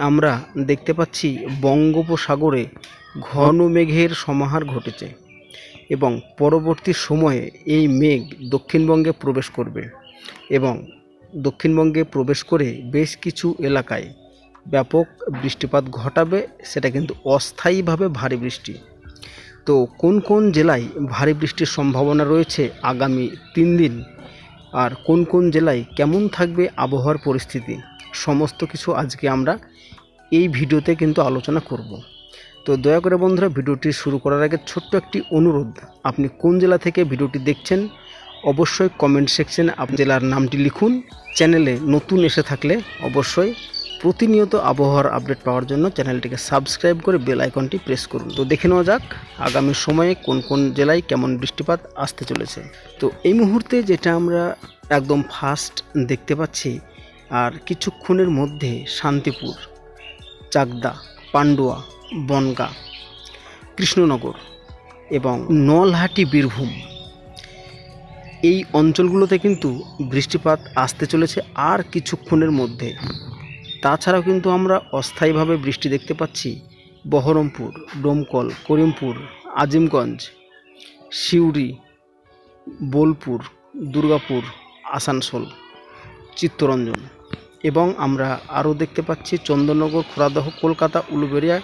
আমরা দেখতে পাচ্ছি বঙ্গোপসাগরে ঘন মেঘের সমাহার ঘটেছে এবং পরবর্তী সময়ে এই মেঘ দক্ষিণবঙ্গে প্রবেশ করবে এবং দক্ষিণবঙ্গে প্রবেশ করে বেশ কিছু এলাকায় ব্যাপক বৃষ্টিপাত ঘটাবে, সেটা কিন্তু অস্থায়ীভাবে ভারী বৃষ্টি। তো কোন কোন জেলায় ভারী বৃষ্টির সম্ভাবনা রয়েছে আগামী তিন দিন? আর কোন কোন জেলায় কেমন থাকবে আবহাওয়ার পরিস্থিতি? সমস্ত কিছু আজকে আমরা এই ভিডিওতে কিন্তু আলোচনা করব। তো দয়া করে বন্ধুরা ভিডিওটি শুরু করার আগে ছোট্ট একটি অনুরোধ, আপনি কোন জেলা থেকে ভিডিওটি দেখছেন অবশ্যই কমেন্ট সেকশনে আপনার জেলার নামটি লিখুন। চ্যানেলে নতুন এসে থাকলে অবশ্যই প্রতিনিয়ত আবহাওয়ার আপডেট পাওয়ার জন্য চ্যানেলটিকে সাবস্ক্রাইব করে বেল আইকনটি প্রেস করুন। তো দেখে নেওয়া যাক আগামী সময়ে কোন কোন জেলায় কেমন বৃষ্টিপাত আসতে চলেছে। তো এই মুহূর্তে যেটা আমরা একদম ফার্স্ট দেখতে পাচ্ছি আর কিছুক্ষণের মধ্যে শান্তিপুর, চাকদা, পান্ডুয়া, বনগা, কৃষ্ণনগর এবং নলহাটি, বীরভূম। এই অঞ্চলগুলোতে কিন্তু বৃষ্টিপাত আসতে চলেছে আর কিছুক্ষণের মধ্যে। তাছাড়াও কিন্তু আমরা অস্থায়ীভাবে বৃষ্টি দেখতে পাচ্ছি বহরমপুর, ডোমকল, করিমপুর, আজিমগঞ্জ, সিউড়ি, বোলপুর, দুর্গাপুর, আসানসোল, চিত্তরঞ্জন। এবং আমরা আরও দেখতে পাচ্ছি চন্দননগর খোরাদহ কলকাতা, উলুবেড়িয়া,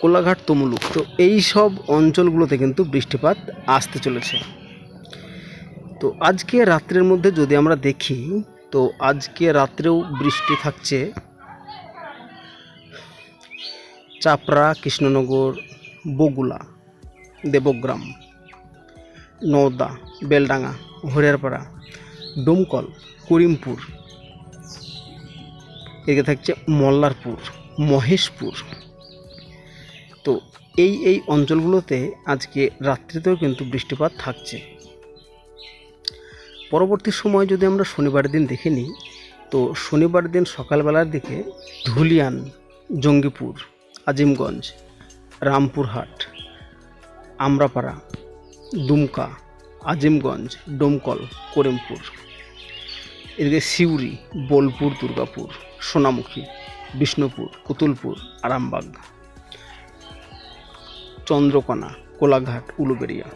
কোলাঘাট, তমলুক। তো এই সব অঞ্চলগুলোতে কিন্তু বৃষ্টিপাত আসতে চলেছে। তো আজকে রাত্রের মধ্যে যদি আমরা দেখি, তো আজকে রাত্রেও বৃষ্টি থাকছে। চাপড়া, কৃষ্ণনগর, বগুলা, দেবগ্রাম, নওদা, বেলডাঙ্গা, হরিয়ারপাড়া, ডোমকল, করিমপুর এদিকে থাকছে মল্লারপুর, মহেশপুর। তো এই এই অঞ্চলগুলোতে আজকে রাত্রিতেও কিন্তু বৃষ্টিপাত থাকছে। পরবর্তী সময় যদি আমরা শনিবার দিন দেখে নিই, তো শনিবার দিন সকালবেলার দিকে ধুলিয়ান, জঙ্গিপুর, আজিমগঞ্জ, রামপুরহাট, আমরাপাড়া, দুমকা, আজিমগঞ্জ, ডোমকল, করিমপুর। এদিকে সিউড়ি, বোলপুর, দুর্গাপুর। সোনামুখী, বিষ্ণুপুর কুতুলপুর আরামবাগ। চন্দ্রকোনা, কোলাঘাট, উলুবেড়িয়া।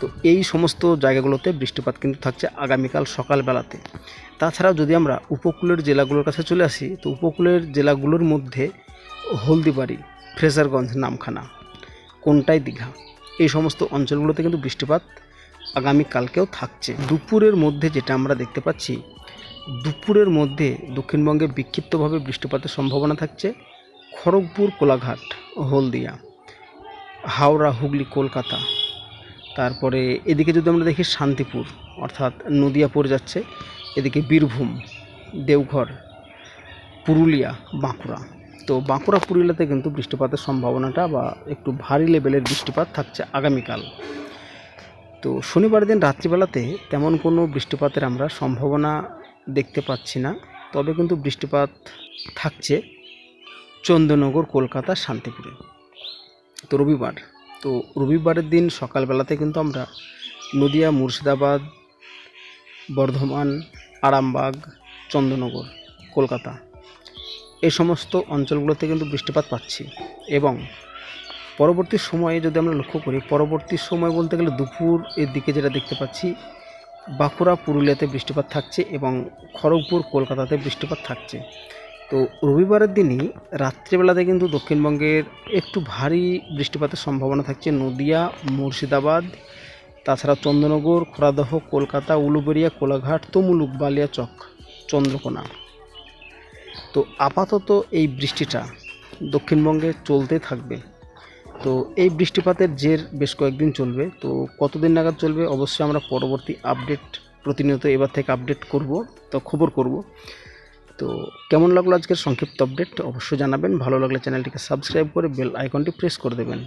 তো এই সমস্ত জায়গাগুলোতে বৃষ্টিপাত কিন্তু থাকছে আগামীকাল সকালবেলাতে। তাছাড়াও যদি আমরা উপকূলের জেলাগুলোর কাছে চলে আসি, তো উপকূলের জেলাগুলোর মধ্যে হলদিবাড়ি, ফ্রেজারগঞ্জ, নামখানা, কোনটাই দীঘা, এই সমস্ত অঞ্চলগুলোতে কিন্তু বৃষ্টিপাত আগামীকালকেও থাকছে। দুপুরের মধ্যে যেটা আমরা দেখতে পাচ্ছি দুপুরের মধ্যে দক্ষিণবঙ্গে বিক্ষিপ্তভাবে বৃষ্টিপাতের সম্ভাবনা থাকছে। খড়গপুর, কোলাঘাট, হলদিয়া, হাওড়া, হুগলি, কলকাতা। তারপরে এদিকে যদি আমরা দেখি শান্তিপুর, অর্থাৎ নদিয়া পড়ে যাচ্ছে, এদিকে বীরভূম, দেওঘর, পুরুলিয়া, বাঁকুড়া। তো বাঁকুড়া, পুরুলিয়াতে কিন্তু বৃষ্টিপাতের সম্ভাবনাটা বা একটু ভারী লেভেলের বৃষ্টিপাত থাকছে আগামীকাল। তো শনিবার দিন রাত্রিবেলাতে তেমন কোনো বৃষ্টিপাতের আমরা সম্ভাবনা দেখতে পাচ্ছি না, তবে কিন্তু বৃষ্টিপাত থাকছে চন্দ্রনগর কলকাতা, শান্তিপুরে। তো রবিবার, তো রবিবারের দিন সকালবেলাতে কিন্তু আমরা নদিয়া, মুর্শিদাবাদ, বর্ধমান, আরামবাগ চন্দ্রনগর কলকাতা এই সমস্ত অঞ্চলগুলোতে কিন্তু বৃষ্টিপাত পাচ্ছি এবং পরবর্তী সময়ে যদি আমরা লক্ষ্য করি, পরবর্তী সময় বলতে গেলে দুপুর এর দিকে যেটা দেখতে পাচ্ছি বাঁকুড়া, পুরুলিয়াতে বৃষ্টিপাত থাকছে এবং খড়গপুর, কলকাতাতে বৃষ্টিপাত থাকছে। তো রবিবারের দিনই রাত্রিবেলাতে কিন্তু দক্ষিণবঙ্গের একটু ভারী বৃষ্টিপাতের সম্ভাবনা থাকছে। নদিয়া, মুর্শিদাবাদ, তাছাড়া চন্দ্রনগর, খোরাদহ, কলকাতা, উলুবেড়িয়া, কোলাঘাট, তমুলুক বালিয়াচক চন্দ্রকোনা। তো আপাতত এই বৃষ্টিটা দক্ষিণবঙ্গে চলতে থাকবে। তো এই বৃষ্টিপাতের জের বেশ কয়েকদিন চলবে, তো কতদিন নাগাদ চলবে অবশ্যই আমরা পরবর্তী আপডেট প্রতিনিয়ত এবার থেকে আপডেট করব, তো খবর করব। তো কেমন লাগল আজকের সংক্ষিপ্ত আপডেট অবশ্যই জানাবেন, ভালো লাগলে চ্যানেলটিকে সাবস্ক্রাইব করে বেল আইকনটি প্রেস করে দেবেন।